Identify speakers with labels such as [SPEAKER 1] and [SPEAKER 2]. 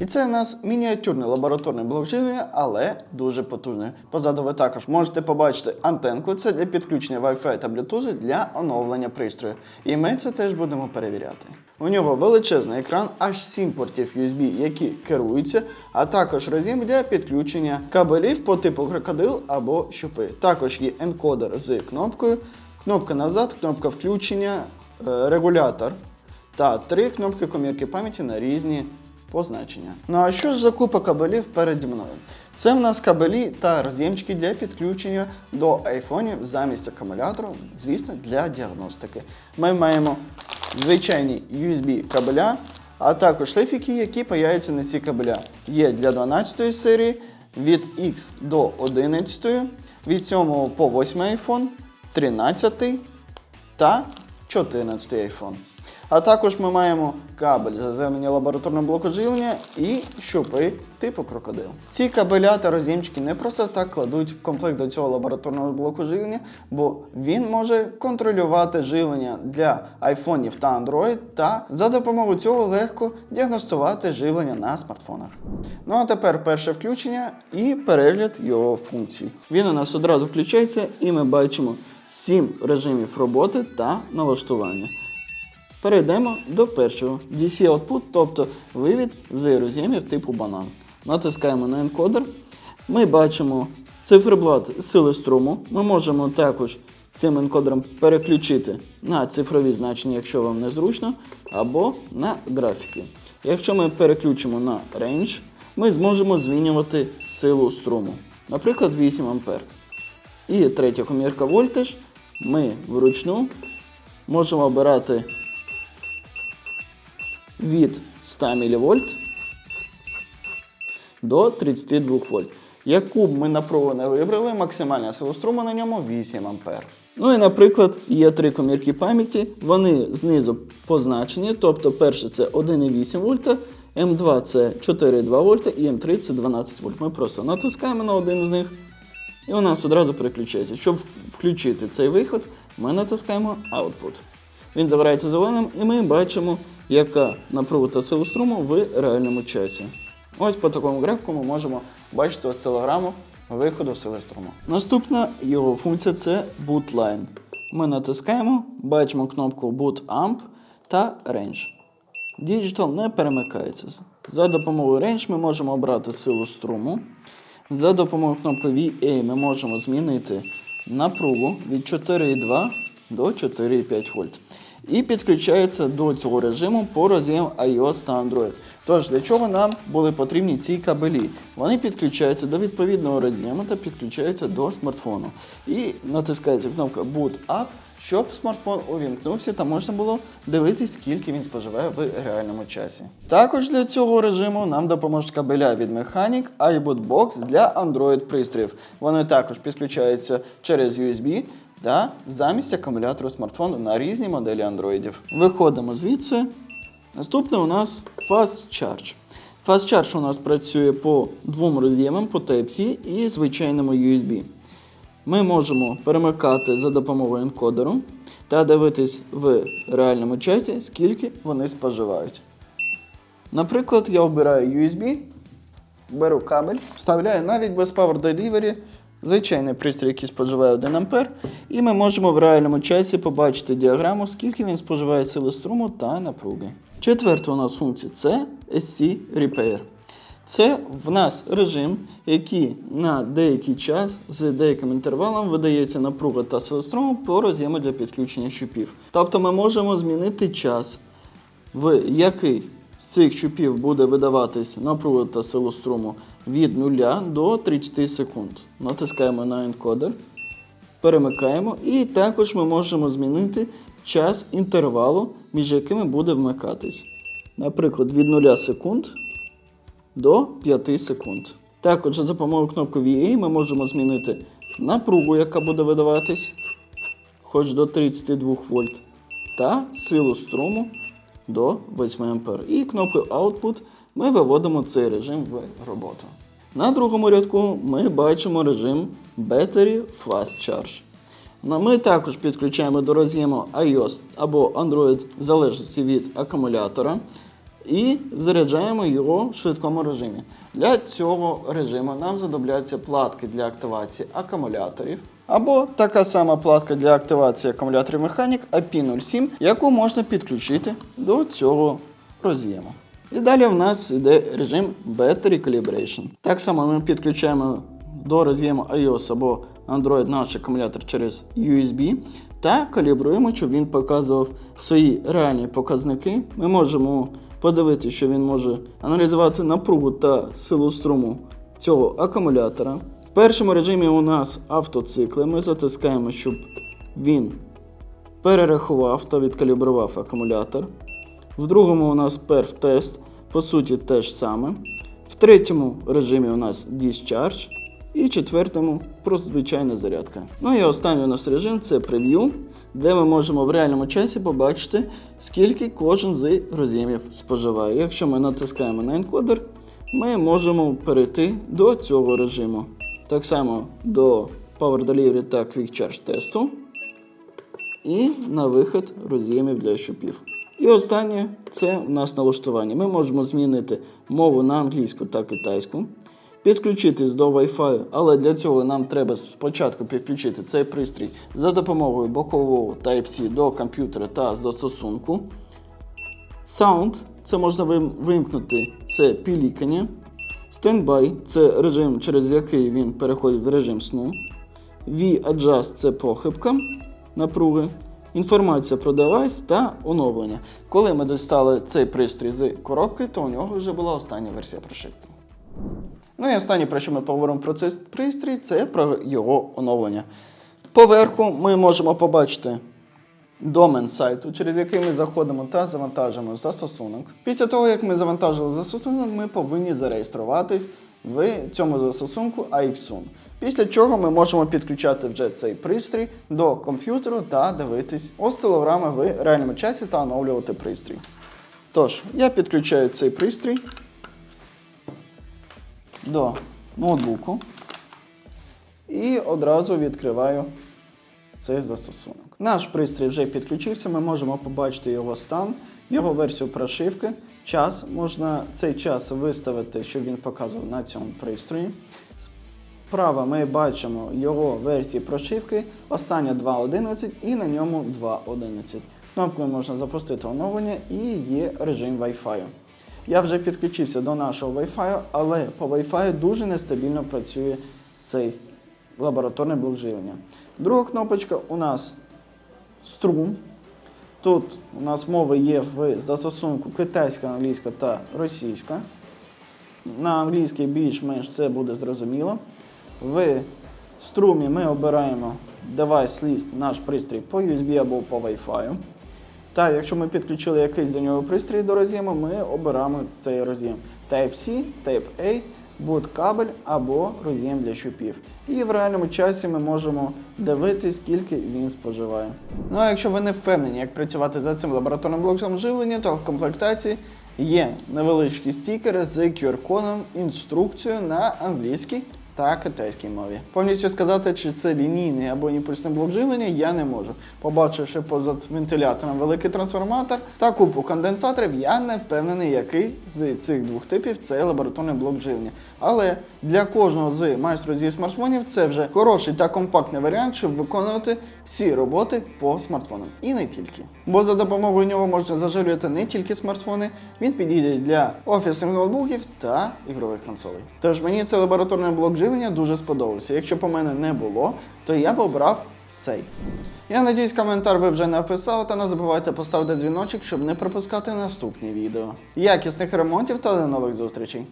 [SPEAKER 1] І це в нас мініатюрний лабораторний блокживлення, але дуже потужний. Позаду ви також можете побачити антенку. Це для підключення Wi-Fi та Bluetooth для оновлення пристрою. І ми це теж будемо перевіряти. У нього величезний екран, аж 7 портів USB, які керуються, а також роз'єм для підключення кабелів по типу крокодил або щупи. Також є енкодер з кнопкою, кнопка назад, кнопка включення, е, регулятор та три кнопки комірки пам'яті на різні позначення. Ну а що ж за купа кабелів переді мною? Це в нас кабелі та роз'ємчики для підключення до айфонів замість акумулятору, звісно, для діагностики. Ми маємо звичайні USB кабеля, а також шлейфики, які паяються на ці кабеля. Є для 12 серії, від X до 11, від 7 по 8 iPhone, 13 та 14 iPhone. А також ми маємо кабель заземлення лабораторного блоку живлення і щупи типу крокодил. Ці кабеля та роз'ємчики не просто так кладуть в комплект до цього лабораторного блоку живлення, бо він може контролювати живлення для айфонів та Android, та за допомогою цього легко діагностувати живлення на смартфонах. Ну а тепер перше включення і перегляд його функцій. Він у нас одразу включається, і ми бачимо 7 режимів роботи та налаштування. Перейдемо до першого DC output, тобто вивід з роз'ємів типу банан. Натискаємо на енкодер. Ми бачимо циферблат сили струму. Ми можемо також цим енкодером переключити на цифрові значення, якщо вам незручно, або на графіки. Якщо ми переключимо на range, ми зможемо змінювати силу струму, наприклад, 8 А. І третя комірка вольтаж. Ми вручну можемо обирати від 100 мВ до 32 вольт. Яку б ми напругу не вибрали, максимальна сила струму на ньому 8 А. Ну і, наприклад, є три комірки пам'яті, вони знизу позначені, тобто перше це 1,8 вольта, М2 це 4,2 вольта і М3 це 12 вольт. Ми просто натискаємо на один з них, і у нас одразу переключається. Щоб включити цей виход, ми натискаємо Output. Він загорається зеленим, і ми бачимо, яка напруга та сила струму в реальному часі. Ось по такому графіку ми можемо бачити осцилограму виходу сили струму. Наступна його функція це Boot Line. Ми натискаємо, бачимо кнопку Boot Amp та Range. Digital не перемикається. За допомогою Range ми можемо обрати силу струму. За допомогою кнопки VA ми можемо змінити напругу від 4,2 до 4,5 вольт. І підключається до цього режиму по роз'єму iOS та Android. Тож, для чого нам були потрібні ці кабелі? Вони підключаються до відповідного роз'єму та підключаються до смартфону. І натискається кнопка Boot Up, щоб смартфон увімкнувся та можна було дивитись, скільки він споживає в реальному часі. Також для цього режиму нам допоможуть кабеля від Mechanic iBootbox для Android пристроїв. Вони також підключаються через USB та замість акумулятору смартфону на різні моделі андроїдів. Виходимо звідси. Наступне у нас Fast Charge. Fast Charge у нас працює по двом роз'ємам по Type-C і звичайному USB. Ми можемо перемикати за допомогою енкодеру та дивитись в реальному часі, скільки вони споживають. Наприклад, я обираю USB, беру кабель, вставляю навіть без Power Delivery звичайний пристрій, який споживає 1 А, і ми можемо в реальному часі побачити діаграму, скільки він споживає сили струму та напруги. Четверта у нас функція це SC Repair. Це в нас режим, який на деякий час з деяким інтервалом видається напруга та сила струму по роз'єму для підключення щупів. Тобто ми можемо змінити час, в який цих щупів буде видаватись напруга та сила струму від 0 до 30 секунд. Натискаємо на енкодер, перемикаємо, і також ми можемо змінити час інтервалу, між якими буде вмикатись. Наприклад, від 0 секунд до 5 секунд. Також за допомогою кнопки VA ми можемо змінити напругу, яка буде видаватись, хоч до 32 вольт, та силу струму до 8 А. І кнопкою Output ми виводимо цей режим в роботу. На другому рядку ми бачимо режим Battery Fast Charge. Ми також підключаємо до роз'єму iOS або Android в залежності від акумулятора. і заряджаємо його в швидкому режимі. Для цього режиму нам знадобляться платки для активації акумуляторів. Або така сама платка для активації акумуляторів Mechanic AP07, яку можна підключити до цього роз'єму. І далі в нас йде режим Battery Calibration. Так само ми підключаємо до роз'єму iOS або Android наш акумулятор через USB та калібруємо, щоб він показував свої реальні показники. Ми можемо подивитися, що він може аналізувати напругу та силу струму цього акумулятора. В першому режимі у нас автоцикли. Ми затискаємо, щоб він перерахував та відкалібрував акумулятор. В другому у нас перф-тест, по суті, те ж саме. В третьому режимі у нас Discharge. І четвертому просто звичайна зарядка. Ну і останній у нас режим це прев'ю, де ми можемо в реальному часі побачити, скільки кожен з роз'ємів споживає. Якщо ми натискаємо на енкодер, ми можемо перейти до цього режиму. Так само до Power Delivery та Quick Charge тесту. І на вихід роз'ємів для щупів. І останнє це у нас налаштування. Ми можемо змінити мову на англійську та китайську, підключитись до Wi-Fi, але для цього нам треба спочатку підключити цей пристрій за допомогою бокового Type-C до комп'ютера та застосунку. Sound це можна вимкнути, це пілікання. Standby це режим, через який він переходить в режим сну. V-Adjust це похибка напруги. Інформація про девайс та оновлення. Коли ми достали цей пристрій з коробки, то у нього вже була остання версія прошивки. Ну і останнє, про що ми поговоримо про цей пристрій, це про його оновлення. Поверху ми можемо побачити домен сайту, через який ми заходимо та завантажимо застосунок. Після того, як ми завантажили застосунок, ми повинні зареєструватись в цьому застосунку iXun. Після чого ми можемо підключати вже цей пристрій до комп'ютеру та дивитись осцилограми в реальному часі та оновлювати пристрій. Тож, я підключаю цей пристрій до ноутбуку і одразу відкриваю цей застосунок. Наш пристрій вже підключився, ми можемо побачити його стан, його версію прошивки. Час можна цей час виставити, щоб він показував на цьому пристрої. Справа ми бачимо його версії прошивки, остання 2.11 і на ньому 2.11. Кнопкою можна запустити оновлення і є режим Wi-Fi. Я вже підключився до нашого Wi-Fi, але по Wi-Fi дуже нестабільно працює цей лабораторний блок живлення. Друга кнопочка у нас струм. Тут у нас мови є в застосунку китайська, англійська та російська. На англійській більш-менш це буде зрозуміло. В струмі ми обираємо device list, наш пристрій по USB або по Wi-Fi. Та якщо ми підключили якийсь до нього пристрій до роз'єму, ми обираємо цей роз'єм Type-C, Type-A, boot кабель або роз'єм для щупів. І в реальному часі ми можемо дивитися, скільки він споживає. Ну а якщо ви не впевнені, як працювати за цим лабораторним блоком живлення, то в комплектації є невеличкі стікери з QR-кодом, інструкцією на англійській та китайській мові. Повністю сказати, чи це лінійний або імпульсний блок живлення, я не можу. Побачивши поза вентилятором великий трансформатор та купу конденсаторів, я не впевнений, який з цих двох типів це лабораторний блок живлення. Але для кожного з майстрів зі смартфонів це вже хороший та компактний варіант, щоб виконувати всі роботи по смартфонам. І не тільки. Бо за допомогою нього можна заживлювати не тільки смартфони, він підійде для офісних ноутбуків та ігрових консолей. Тож мені цей лабораторний блок живлення дуже сподобався. Якщо у мене не було, то я б обрав цей. Я надіюсь, коментар ви вже написали, та не забувайте поставити дзвіночок, щоб не пропускати наступні відео. Якісних ремонтів та до нових зустрічей!